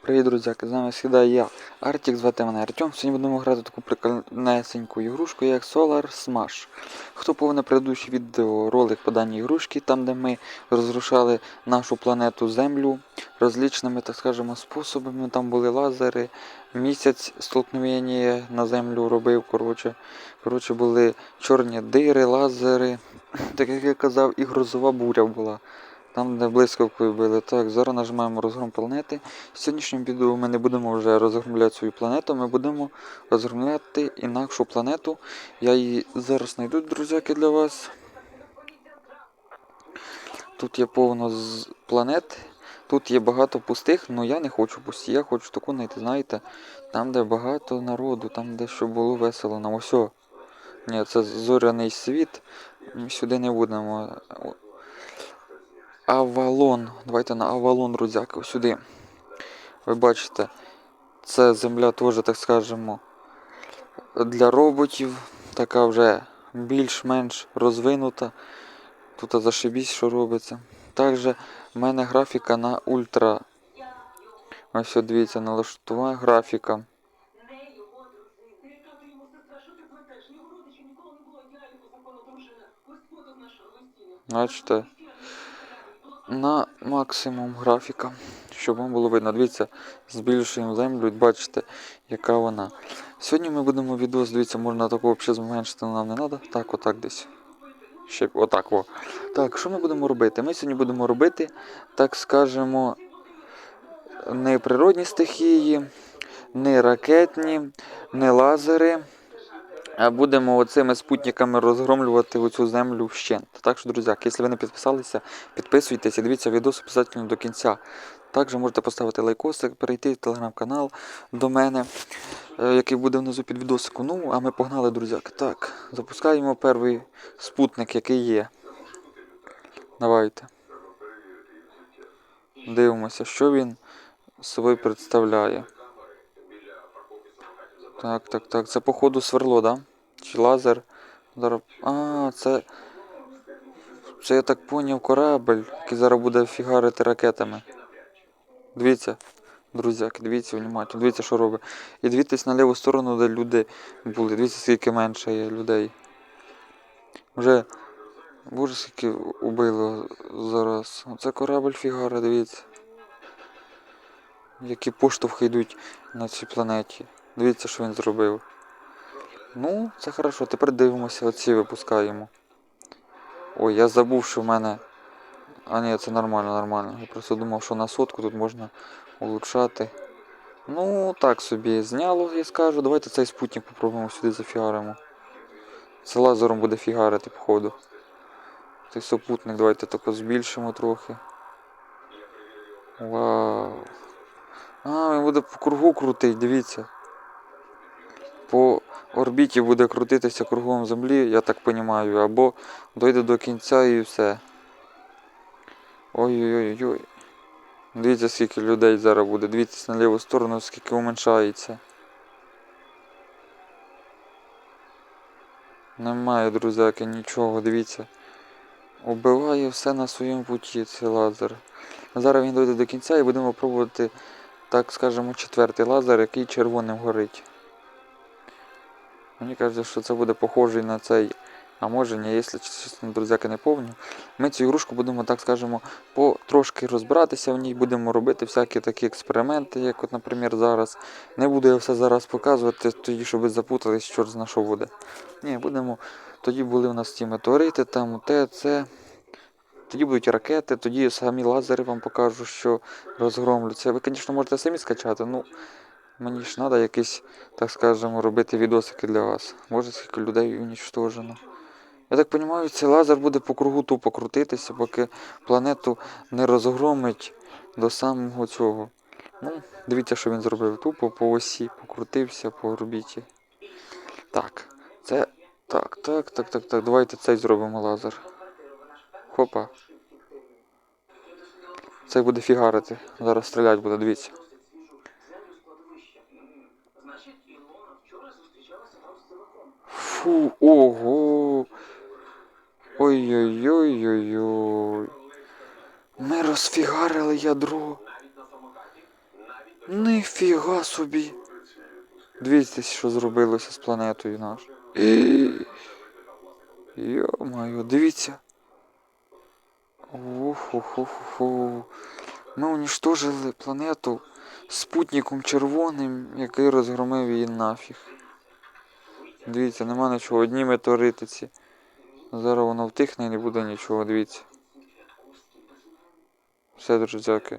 Привіт, друзяки, з вами сідаю я, Артік, звати мене Артем. Сьогодні будемо грати таку прикольнесеньку ігрушку, як Solar Smash. Хто повне предыдущий відео ролик по даній ігрушці, там де ми розрушали нашу планету Землю розличними, так скажемо, способами. Там були лазери, місяць столкновення на землю робив. Коротше, коротше були чорні дири, лазери. Так як я казав, і грозова буря була. Там, де блискавкою били. Так, зараз нажимаємо розгром планети. В сьогоднішньому відео ми не будемо вже розгромляти свою планету, ми будемо розгромляти інакшу планету. Я її зараз знайду, друзяки, для вас. Тут є повно з планет. Тут є багато пустих, але я не хочу пусті. Я хочу таку знайти, знаєте, там, де багато народу, там, де щоб було весело нам. Ось. Ні, це зоряний світ. Ми сюди не будемо. Авалон. Давайте на Авалон, друзяки, сюди. Ви бачите, це земля теж, так скажемо, для роботів. Така вже більш-менш розвинута. Тут зашибісь, що робиться. Також в мене графіка на ультра. Ось дивіться, налаштування графіка. Бачите? На максимум графіка, щоб вам було видно. Дивіться, збільшуємо землю бачите, яка вона. Сьогодні ми будемо відос, дивіться, можна такого взагалі зменшити, нам не треба. Так, отак десь. Ще отак. О. Так, що ми будемо робити? Ми сьогодні будемо робити, так скажемо, не природні стихії, не ракетні, не лазери. Будемо оцими спутниками розгромлювати оцю землю вщент. Так що, друзі, якщо ви не підписалися, підписуйтесь і дивіться відео обов'язково до кінця. Також можете поставити лайкосик, перейти в телеграм-канал до мене, е, який буде внизу під відосиком. Ну, а ми погнали, друзяки. Так, запускаємо перший спутник, який є. Давайте. Дивимося, що він собою представляє. Так, так, так. Це походу сверло, да? Чи лазер? А, це. Це я так поняв корабль, який зараз буде фігарити ракетами. Дивіться, друзяки, дивіться внимательно, дивіться, що робить. І дивіться на ліву сторону, де люди були. Дивіться, скільки менше є людей. Вже. Боже, скільки убило зараз. Оце корабль фігари, дивіться. Які поштовхи йдуть на цій планеті. Дивіться, що він зробив. Ну, це хорошо. Тепер дивимося, оці випускаємо. Ой, я забув, що в мене. А ні, це нормально, нормально. Я просто думав, що на сотку тут можна улучшати. Ну, так собі зняло, я скажу. Давайте цей спутник попробуємо сюди зафігаримо. Це лазером буде фігарити, походу. Цей супутник давайте тако збільшимо трохи. Вау. А, він буде по кругу крутий, дивіться. По орбіті буде крутитися кругом землі, я так розумію, або дойде до кінця і все. Ой-ой-ой. Дивіться, скільки людей зараз буде. Дивіться на ліву сторону, скільки уменшається. Немає, друзяки, нічого, дивіться. Убиває все на своєму путі цей лазер. Зараз він дойде до кінця і будемо пробувати, так скажемо, четвертий лазер, який червоним горить. Мені кажеться, що це буде похожий на цей. А може ні, якщо друзяки, не повню. Ми цю ігрушку будемо, так скажемо, потрошки розбиратися в ній, будемо робити всякі такі експерименти, як, от, наприклад, зараз. Не буду я все зараз показувати, тоді, щоб ви запутались, що на що буде. Ні, будемо. Тоді були у нас ті метеорити, там те, це. Тоді будуть ракети, тоді самі лазери вам покажу, що розгромлються. Ви, звісно, можете самі скачати, ну мені ж треба якісь, так скажемо, робити відосики для вас. Може, скільки людей унічтожено. Я так розумію, цей лазер буде по кругу тупо крутитися, поки планету не розгромить до самого цього. Ну, дивіться, що він зробив. Тупо по осі, покрутився по орбіті. Так, це. Так, так, так, так, так. Давайте цей зробимо лазер. Хопа. Цей буде фігарити. Зараз стріляти буде, дивіться. Фу, ого. Ой-ой-ой-ой-ой. Ми розфігарили ядро. Ніфіга собі. Дивіться, що зробилося з планетою нашою. Йо-моє, дивіться. Оху-ху-ху-ху. Ми унічтожили планету спутником червоним, який розгромив її нафіг. Дивіться, нема нічого, одні метеорити ці. Зараз воно втихне і не буде нічого, дивіться. Все, друзяки.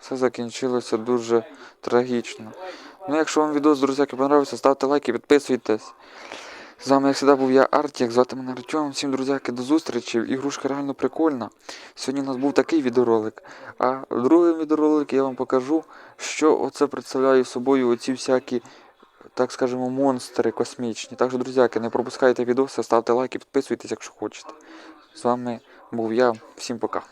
Все закінчилося дуже трагічно. Ну, якщо вам відео, друзяки, понравився, ставте лайки, підписуйтесь. З вами, як завжди, був я Артік, звати мене Артем. Всім, друзяки, до зустрічі. Ігрушка реально прикольна. Сьогодні у нас був такий відеоролик. А в другому відеоролику я вам покажу, що оце представляє собою оці всякі, так скажемо, монстри космічні. Так що, друзяки, не пропускайте відоси, ставте лайки, підписуйтесь, якщо хочете. З вами був я. Всім пока.